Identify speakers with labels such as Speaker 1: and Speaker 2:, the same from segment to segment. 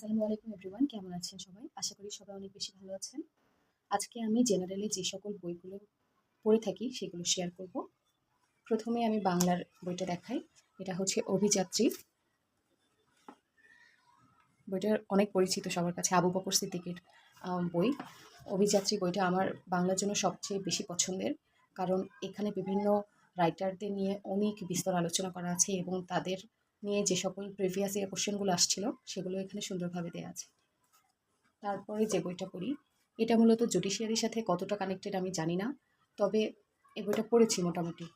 Speaker 1: আসসালামু আলাইকুম এভরিওয়ান কেমন আছেন সবাই? আশা করি সবাই অনেক বেশি ভালো আছেন। আজকে আমি জেনারেলি যে সকল বইগুলো পড়ে থাকি, সেগুলো শেয়ার করব। প্রথমে আমি বাংলার বইটা দেখাই। এটা হচ্ছে অভিযাত্রী। বইটা অনেক পরিচিত সবার কাছে। আবু বকর সিদ্দিকের বই। অভিযাত্রী বইটা আমার বাংলার জন্য সবচেয়ে বেশি পছন্দের। কারণ এখানে বিভিন্ন রাইটারদের নিয়ে অনেক বিস্তর আলোচনা করা আছে এবং তাদের নিয়ে যে সকল প্রিভিয়াস ইয়ার কোশ্চেনগুলো আসছিল, সেগুলো এখানে সুন্দরভাবে দেওয়া আছে। তারপরে যে বইটা পড়ি, এটা মূলত জুডিশিয়ারির সাথে কতটা কানেক্টেড আমি জানি না, তবে এই বইটা পড়েছি মোটামুটি।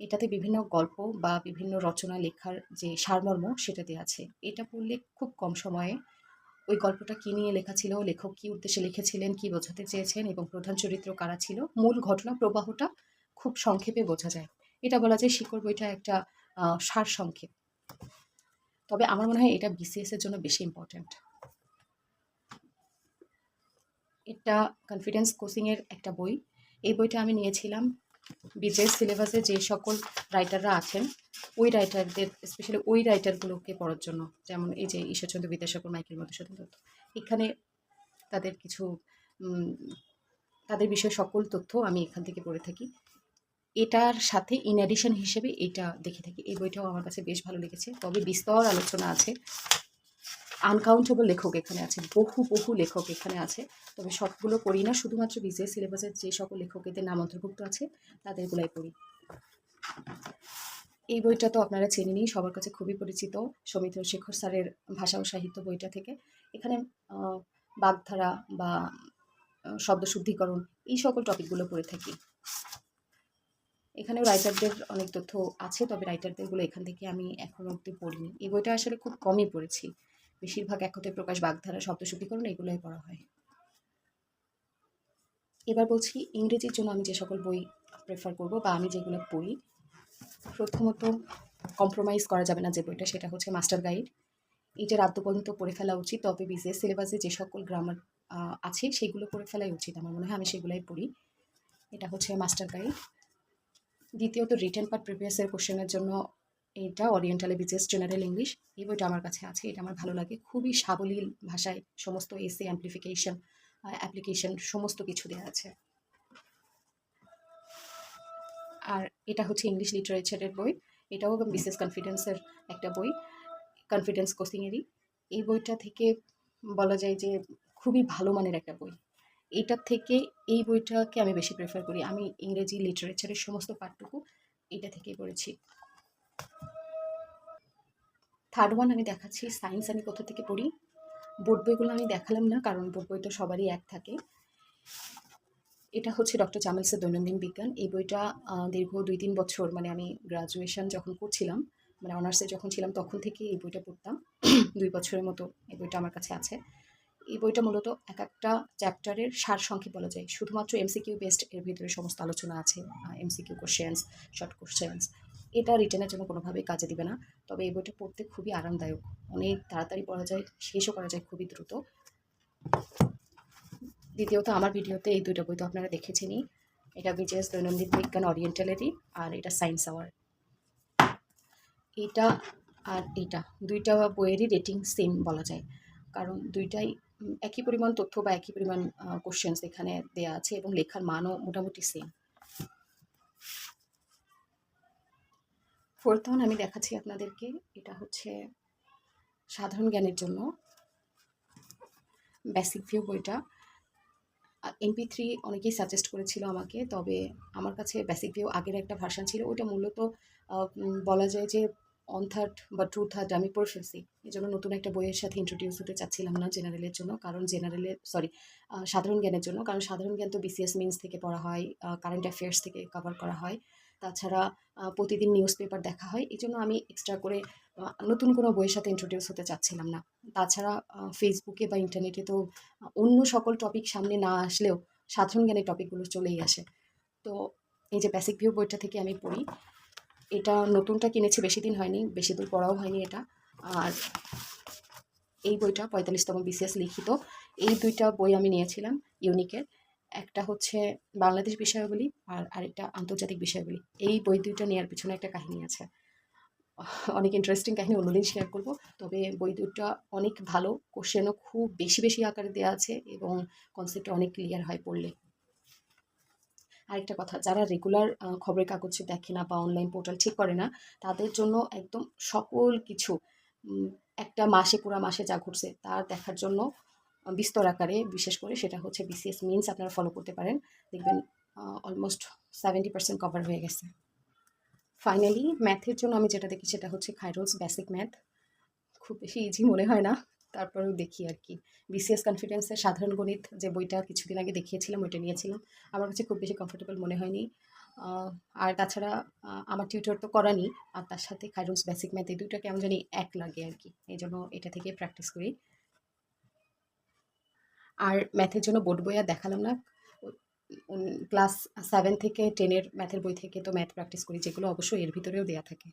Speaker 1: এটাতে বিভিন্ন গল্প বা বিভিন্ন রচনা লেখার যে সারমর্ম, সেটা দেওয়া আছে। এটা পড়লে খুব কম সময়ে ওই গল্পটা কী নিয়ে লেখা ছিল, লেখক কী উদ্দেশ্যে লিখেছিলেন, কী বোঝাতে চেয়েছেন এবং প্রধান চরিত্র কারা ছিল, মূল ঘটনা প্রবাহটা খুব সংক্ষেপে বোঝা যায়। এটা বলা যায় শিকড় বইটা একটা সার সংক্ষেপ তবে আমার মনে হয় এটা বিসিএস এর জন্য বেশি ইম্পর্ট্যান্ট এটা কনফিডেন্স কোচিংয়ের একটা বই। এই বইটা আমি নিয়েছিলাম। বিজেএস সিলেবাসে যে সকল রাইটাররা আছেন, ওই রাইটারদের স্পেশালি ওই রাইটারগুলোকে পড়ার জন্য। যেমন এই যে ঈশ্বরচন্দ্র বিদ্যাসাগর, মাইকেল মধুসূদন দত্ত। এখানে তাদের কিছু তাদের বিষয়ে সকল তথ্য আমি এখান থেকে পড়ে থাকি। এটার সাথে ইন অ্যাডিশন হিসেবে এটা দেখে থাকি। এই বইটাও আমার কাছে বেশ ভালো লেগেছে। তবে বিস্তর আলোচনা আছে। আনকাউন্টেবল লেখক এখানে আছে, বহু বহু লেখক এখানে আছে। তবে সবগুলো পড়ি না, শুধুমাত্র বিজয় সিলেবাসের যে সকল লেখকেদের নাম অন্তর্ভুক্ত আছে, তাদেরগুলাই পড়ি। এই বইটা তো আপনারা চেনে চেনেনি সবার কাছে খুবই পরিচিত সমিত শেখর স্যারের ভাষা ও সাহিত্য বইটা থেকে। এখানে বাগধারা বা শব্দ শুদ্ধিকরণ এই সকল টপিকগুলো পড়ে থাকি। এখানেও রাইটারদের অনেক তথ্য আছে, তবে রাইটারদেরগুলো এখান থেকে আমি এখনও অব্দি পড়িনি। এই বইটা আসলে খুব কমই পড়েছি। বেশিরভাগ একতে প্রকাশ, বাগধারা শব্দ শুদ্ধিকরণ এগুলোই পড়া হয়। এবার বলছি, ইংরেজির জন্য আমি যে সকল বই প্রেফার করব বা আমি যেগুলো পড়ি, প্রথমত কম্প্রোমাইজ করা যাবে না যে বইটা, সেটা হচ্ছে মাস্টার গাইড এটা রাত পর্যন্ত পড়ে ফেলা উচিত, তবে বিজনেস সিলেবাসে যে সকল গ্রামার আছে, সেগুলো পড়ে ফেলাই উচিত আমার মনে হয়, আমি সেগুলাই পড়ি। এটা হচ্ছে মাস্টার গাইড দ্বিতীয়ত রিটেন পার্ট প্রিভিয়াসের কোশ্চেনের জন্য এটা ওরিয়েন্টালে বিজেস জেনারেল ইংলিশ এই বইটা আমার কাছে আছে, এটা আমার ভালো লাগে। খুবই সাবলীল ভাষায় সমস্ত এসে অ্যাম্প্লিফিকেশন অ্যাপ্লিকেশন সমস্ত কিছু দেওয়া আছে। আর এটা হচ্ছে ইংলিশ লিটারেচারের বই, এটাও বিশেষ কনফিডেন্সের একটা বই কনফিডেন্স কোচিংয়েরই এই বইটা থেকে বলা যায় যে খুবই ভালো মানের একটা বই। এইটার থেকে এই বইটাকে আমি বেশি প্রেফার করি। আমি ইংরেজি লিটারেচারের সমস্ত পাঠটুকু এটা থেকেই পড়েছি। থার্ড ওয়ান আমি দেখাচ্ছি সায়েন্স আমি কোথা থেকে পড়ি? বোর্ড বইগুলো আমি দেখালাম না, কারণ বোর্ড বই তো সবারই এক থাকে। এটা হচ্ছে ডক্টর জামেলসের দৈনন্দিন বিজ্ঞান। এই বইটা দীর্ঘ দুই তিন বছর মানে আমি গ্রাজুয়েশন যখন করছিলাম মানে অনার্সে যখন ছিলাম, তখন থেকে এই বইটা পড়তাম। দুই বছরের মতো এই বইটা আমার কাছে আছে। এই বইটা মূলত এক একটা চ্যাপ্টারের সার সংক্ষেপ বলা যায়। শুধুমাত্র এমসিকিউ বেসড এর ভিতরে সমস্ত আলোচনা আছে এমসিকিউ কোশ্চেন্স শর্ট কোশ্চেন্স এটা রিটেনের জন্য কোনোভাবেই কাজে দিবে না। তবে এই বইটা পড়তে খুবই আরামদায়ক। অনেক তাড়াতাড়ি পড়া যায়, শেষও করা যায় খুবই দ্রুত। দ্বিতীয়ত, আমার ভিডিওতে এই দুইটা বই তো আপনারা দেখেছেনই। এটা বিজেস দৈনন্দিন বিজ্ঞান অরিয়েন্টালেরই আর এটা সায়েন্স আওয়ার এটা আর এটা, দুইটা বইয়েরই রেটিং সেম বলা যায়। কারণ দুইটাই একই পরিমাণ তথ্য বা একই পরিমাণ কোশ্চেন্স এখানে দেওয়া আছে এবং লেখার মানও মোটামুটি সেম ফোর্থ আমি দেখাচ্ছি আপনাদেরকে, এটা হচ্ছে সাধারণ জ্ঞানের জন্য বেসিক ভিউ বইটা। এমপি থ্রি অনেকেই সাজেস্ট করেছিল আমাকে, তবে আমার কাছে বেসিক ভিউ আগের একটা ভার্সন ছিল, ওইটা মূলত বলা যায় যে অন থার্ড বা টু থার্ড আমি পড়ে এই জন্য নতুন একটা বইয়ের সাথে ইন্ট্রোডিউস হতে চাচ্ছিলাম না জেনারেলের জন্য, কারণ জেনারেলের সরি সাধারণ জ্ঞানের জন্য, কারণ সাধারণ জ্ঞান তো বিসিএস মিন্স থেকে পড়া হয় কারেন্ট অ্যাফেয়ার্স থেকে কভার করা হয়। তাছাড়া প্রতিদিন নিউজ পেপার দেখা হয় এই জন্য আমি এক্সট্রা করে নতুন কোনো বইয়ের সাথে ইন্ট্রোডিউস হতে চাচ্ছিলাম না। তাছাড়া ফেসবুকে বা ইন্টারনেটে তো অন্য সকল টপিক সামনে না আসলেও সাধারণ জ্ঞানের টপিকগুলো চলেই আসে। তো এই যে বেসিক ভিউ বইটা থেকে আমি পড়ি এটা নতুনটা কিনেছি, বেশি দিন হয়নি, বেশি দূর পড়াও হয়নি এটা। আর এই বইটা পঁয়তাল্লিশতম বিসিএস লিখিত। এই দুইটা বই আমি নিয়েছিলাম, ইউনিকের। একটা হচ্ছে বাংলাদেশ বিষয়াবলী আর আরেকটা আন্তর্জাতিক বিষয়াবলী। এই বই দুইটা নেওয়ার পিছনে একটা কাহিনী আছে। অনেক ইন্টারেস্টিং কাহিনী, অন্যদিন শেয়ার করব। তবে বই দুটো অনেক ভালো কোশ্চেনও খুব বেশি বেশি আকারে দেওয়া আছে এবং কনসেপ্টটা অনেক ক্লিয়ার হয় পড়লে। আরেকটা কথা, যারা রেগুলার খবরের কাগজ দেখে না বা অনলাইন পোর্টাল ঠিক করে না, তাদের জন্য একদম সকল কিছু একটা মাসে, পুরা মাসে যা ঘটছে তার দেখার জন্য বিস্তর আকারে, বিশেষ করে সেটা হচ্ছে বিসিএস মিনস আপনারা ফলো করতে পারেন। দেখবেন অলমোস্ট সেভেন্টি পার্সেন্ট কভার হয়ে গেছে। ফাইনালি ম্যাথের জন্য আমি যেটা দেখি, সেটা হচ্ছে খাইরোলস বেসিক ম্যাথ খুব বেশি ইজি মনে হয় না। তারপরেও দেখি আর কি বিসিএস কনফিডেন্সের সাধারণ গণিত যে বইটা কিছুদিন আগে দেখিয়েছিলাম, ওইটা নিয়েছিলাম। আমার কাছে খুব বেশি কমফোর্টেবল মনে হয়নি। আর তাছাড়া আমার টিউটর তো করানি, আর তার সাথে খাইরুলস বেসিক ম্যাথ এই দুটো কেমন জানি এক লাগে আর কি এই জন্য এটা থেকে প্র্যাকটিস করি। আর ম্যাথের জন্য বোর্ড বই আর দেখালাম না। ক্লাস সেভেন থেকে টেনের ম্যাথের বই থেকে তো ম্যাথ প্র্যাকটিস করি, যেগুলো অবশ্যই এর ভিতরেও দেওয়া থাকে।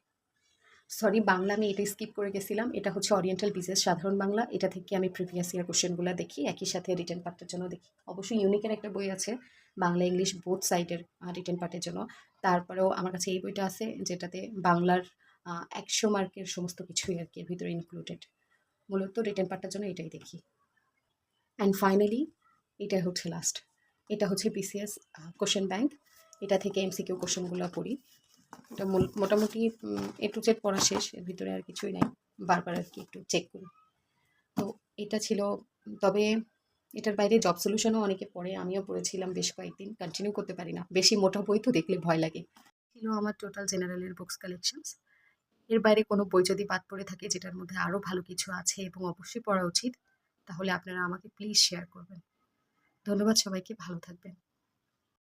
Speaker 1: সরি বাংলা আমি এটা স্কিপ করে গেছিলাম। এটা হচ্ছে অরিয়েন্টাল বিজনেস সাধারণ বাংলা। এটা থেকে আমি প্রিভিয়াস ইয়ার কোশ্চেনগুলো দেখি, একই সাথে রিটার্ন পার্টের জন্য দেখি। অবশ্যই ইউনিকের একটা বই আছে, বাংলা ইংলিশ বোথ সাইডের রিটার্ন পার্টের জন্য। তারপরেও আমার কাছে এই বইটা আছে, যেটাতে বাংলার একশো মার্কের সমস্ত কিছুই আর কি এর ভিতরে ইনক্লুডেড মূলত রিটার্ন পার্টটার জন্য এটাই দেখি। অ্যান্ড ফাইনালি এটা হচ্ছে লাস্ট এটা হচ্ছে বিসিএস কোশ্চেন ব্যাংক এটা থেকে এমসিকিউ কোশ্চেনগুলো পড়ি। এটা মোটামুটি এ টু জেড পড়া শেষ। এর ভিতরে আর কিছুই নাই। বারবার আর কি একটু চেক করি। তো এটা ছিল, তবে এটার বাইরে জব সলিউশনও অনেকে পড়ে। আমিও পড়েছিলাম বেশ কয়েকদিন। কন্টিনিউ করতে পারি না। বেশি মোটা বই তো দেখলে ভয় লাগে। ছিল আমার টোটাল জেনারেলের বুকস কালেকশনস এর বাইরে কোনো বই যদি বাদ পড়ে থাকে, যেটার মধ্যে আরও ভালো কিছু আছে এবং অবশ্যই পড়া উচিত, তাহলে আপনারা আমাকে প্লিজ শেয়ার করবেন। ধন্যবাদ সবাইকে। ভালো থাকবেন।